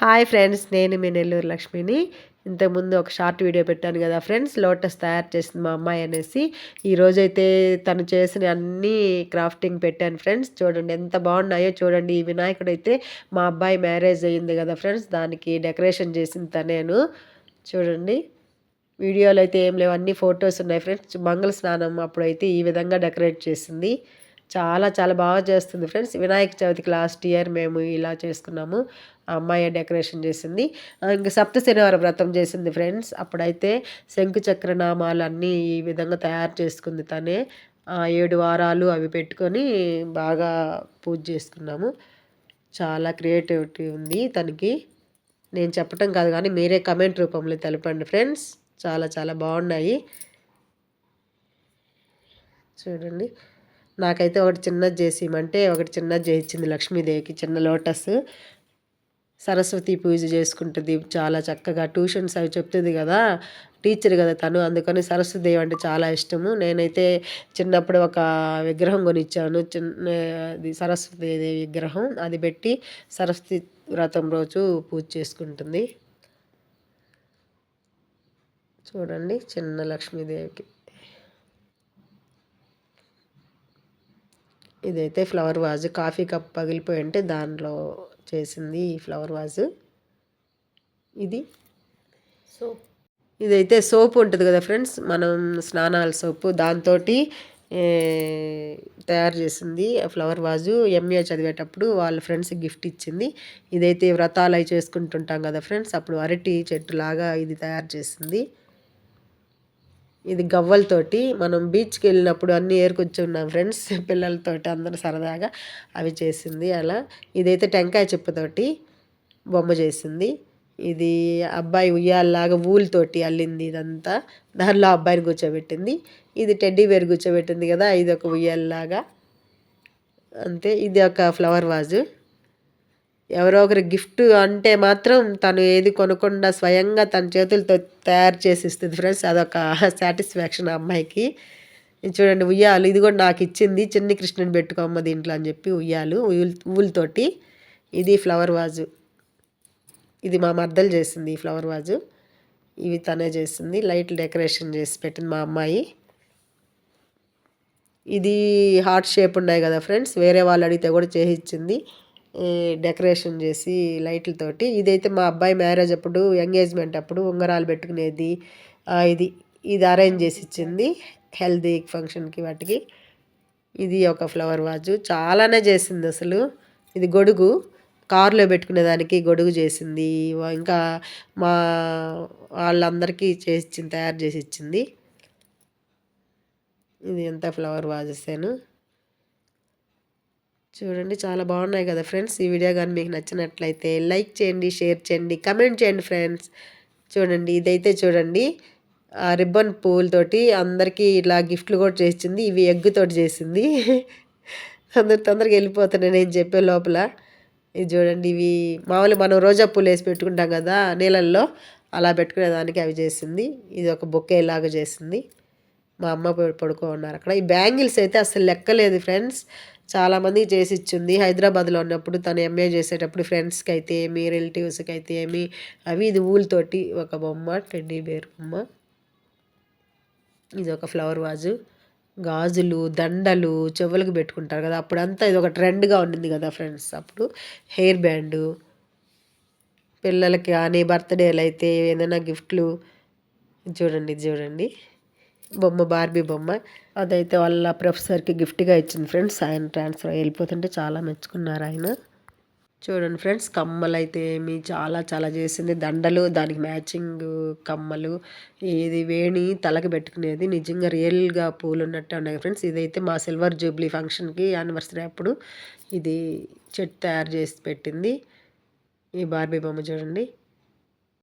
Hi friends నేను మీ నెల్లూరు లక్ష్మిని. ఇంతకుముందు ఒక షార్ట్ వీడియో పెట్టాను కదా ఫ్రెండ్స్ లోటస్ తయారు చేసింది మా అమ్మాయి అనేసి. ఈరోజైతే తను చేసిన అన్ని క్రాఫ్టింగ్ పెట్టాను ఫ్రెండ్స్. చూడండి ఎంత బాగున్నాయో చూడండి. ఈ వినాయకుడు అయితే మా అబ్బాయి మ్యారేజ్ అయ్యింది కదా ఫ్రెండ్స్ దానికి డెకరేషన్ చేసింది తనేను. చూడండి వీడియోలు అయితే ఏం లేవు అన్ని ఫొటోస్ ఉన్నాయి ఫ్రెండ్స్. మంగళ స్నానం అప్పుడైతే ఈ విధంగా డెకరేట్ చేసింది. చాలా చాలా బాగా చేస్తుంది ఫ్రెండ్స్. వినాయక చవితికి లాస్ట్ ఇయర్ మేము ఇలా చేసుకున్నాము. అమ్మాయి డెకరేషన్ చేసింది. ఇంకా సప్త శనివారం వ్రతం చేసింది ఫ్రెండ్స్. అప్పుడైతే శంఖుచక్ర నామాలు అన్నీ ఈ విధంగా తయారు చేసుకుంది తనే. ఏడు వారాలు అవి పెట్టుకొని బాగా పూజ చేసుకున్నాము. చాలా క్రియేటివిటీ ఉంది తనకి. నేను చెప్పటం కాదు కానీ మీరే కమెంట్ రూపంలో తెలపండి ఫ్రెండ్స్. చాలా చాలా బాగున్నాయి. చూడండి. నాకైతే ఒకటి చిన్నది చేసి ఇవ్వమంటే ఒకటి చిన్నది చేయించింది లక్ష్మీదేవికి చిన్న లోటస్. సరస్వతి పూజ చేసుకుంటుంది చాలా చక్కగా. ట్యూషన్స్ అవి చెప్తుంది కదా టీచర్ కదా తను అందుకని సరస్వతిదేవి అంటే చాలా ఇష్టము. నేనైతే చిన్నప్పుడు ఒక విగ్రహం కొనిచ్చాను చిన్న అది సరస్వతి దేవి విగ్రహం. అది పెట్టి సరస్వతి వ్రతం రోజు పూజ చేసుకుంటుంది. చూడండి చిన్న లక్ష్మీదేవికి. ఇదైతే ఫ్లవర్ వాజ్ కాఫీ కప్ పగిలిపోయి ఉంటే దాంట్లో చేసింది ఈ ఫ్లవర్ వాజ్. ఇది. సోప్. ఇదైతే సోప్ ఉంటుంది కదా ఫ్రెండ్స్ మనం స్నానాల సోపు. దాంతో తయారు చేసింది ఫ్లవర్ వాజు. ఎంఏ చదివేటప్పుడు వాళ్ళ ఫ్రెండ్స్కి గిఫ్ట్ ఇచ్చింది. ఇదైతే వ్రతాలు అవి చేసుకుంటుంటాం కదా ఫ్రెండ్స్ అప్పుడు అరటి చెట్టు లాగా ఇది తయారు చేసింది. ఇది గవ్వలతోటి మనం బీచ్కి వెళ్ళినప్పుడు అన్నీ ఏరుకొచ్చున్నాం ఫ్రెండ్స్ పిల్లలతోటి అందరూ సరదాగా అవి చేసింది అలా. ఇదైతే టెంకాయ చెప్పుతోటి బొమ్మ చేసింది. ఇది అబ్బాయి ఉయ్యాలలాగా ఊలుతోటి అల్లింది ఇదంతా. దానిలో అబ్బాయిని కూర్చోబెట్టింది. ఇది టెడ్డీ వేరు కూర్చోబెట్టింది కదా ఇది ఒక ఉయ్యాలలాగా. అంతే ఇది ఒక ఫ్లవర్ వాజు. ఎవరో ఒకరి గిఫ్ట్ అంటే మాత్రం తను ఏది కొనకుండా స్వయంగా తన చేతులతో తయారు చేసి ఇస్తుంది ఫ్రెండ్స్. అదొక సాటిస్ఫాక్షన్ అమ్మాయికి. చూడండి ఉయ్యాలు. ఇది కూడా నాకు ఇచ్చింది. చిన్ని కృష్ణుని పెట్టుకోమ్మ దీంట్లో అని చెప్పి ఉయ్యాలు ఊళ్ళతోటి ఇది ఫ్లవర్ వాజు. ఇది మా మర్దలు చేసింది ఈ ఫ్లవర్ వాజు. ఇవి తనే చేసింది. లైట్ డెకరేషన్ చేసి పెట్టింది మా అమ్మాయి. ఇది హార్ట్ షేప్ ఉన్నాయి కదా ఫ్రెండ్స్. వేరే వాళ్ళు అడిగితే కూడా చేయించింది డెకరేషన్ చేసి లైట్లతోటి ఇదైతే మా అబ్బాయి మ్యారేజ్ అప్పుడు ఎంగేజ్మెంట్ అప్పుడు ఉంగరాలు పెట్టుకునేది. ఇది ఇది అరేంజ్ చేసి ఇచ్చింది. హెల్దీ ఫంక్షన్కి వాటికి. ఇది ఒక ఫ్లవర్ వాజు. చాలానే చేసింది అసలు. ఇది గొడుగు. కారులో పెట్టుకునేదానికి గొడుగు చేసింది. ఇంకా మా వాళ్ళందరికీ చేసి ఇచ్చింది తయారు చేసి ఇచ్చింది. ఇది ఎంత ఫ్లవర్ వాజెసేను చూడండి చాలా బాగున్నాయి కదా ఫ్రెండ్స్. ఈ వీడియో కానీ మీకు నచ్చినట్లయితే లైక్ చేయండి షేర్ చేయండి కమెంట్ చేయండి ఫ్రెండ్స్. చూడండి ఇదైతే చూడండి రిబ్బన్ పూలతోటి అందరికీ ఇలా గిఫ్ట్లు కూడా చేసింది ఇవి ఎగ్గుతోటి చేసింది. తొందర తొందరగా వెళ్ళిపోతున్నాయి నేను చెప్పే లోపల. ఇది చూడండి ఇవి మామూలుగా మనం రోజా పూలు వేసి పెట్టుకుంటాం కదా నీళ్ళల్లో అలా పెట్టుకునేదానికి అవి చేసింది. ఇది ఒక బొక్కే లాగా చేసింది. మా అమ్మ పడుకో ఉన్నారు అక్కడ. ఈ బ్యాంగిల్స్ అయితే అసలు లెక్కలేదు ఫ్రెండ్స్. చాలామంది చేసి ఇచ్చింది హైదరాబాద్లో ఉన్నప్పుడు తను ఎంఏ చేసేటప్పుడు ఫ్రెండ్స్కి అయితే ఏమి రిలేటివ్స్కి అయితే ఏమి అవి ఇది ఊళ్ళతోటి ఒక బొమ్మ టెడ్డీ బేర్ బొమ్మ. ఇది ఒక ఫ్లవర్ వాజు. గాజులు దండలు చెవులకు పెట్టుకుంటారు కదా అప్పుడంతా ఇది ఒక ట్రెండ్గా ఉండింది కదా ఫ్రెండ్స్. అప్పుడు హెయిర్ బ్యాండు పిల్లలకి కానీ బర్త్డేలు అయితే ఏదైనా గిఫ్ట్లు. చూడండి చూడండి. బొమ్మ బార్బీ బొమ్మ. అదైతే వాళ్ళ ప్రొఫెసర్కి గిఫ్ట్గా ఇచ్చింది ఫ్రెండ్స్. ఆయన ట్రాన్స్ఫర్ వెళ్ళిపోతుంటే చాలా మెచ్చుకున్నారు ఆయన. చూడండి ఫ్రెండ్స్ కమ్మలు అయితే ఏమి చాలా చాలా చేసింది. దండలు దానికి మ్యాచింగ్ కమ్మలు ఇది వేణి తలకు పెట్టుకునేది. నిజంగా రియల్గా పూలు ఉన్నట్టు ఉన్నాయి ఫ్రెండ్స్. ఇదైతే మా సిల్వర్ జూబ్లీ ఫంక్షన్కి యానివర్సరీ అప్పుడు ఇది చెట్టు తయారు చేసి పెట్టింది. ఈ బార్బీ బొమ్మ చూడండి.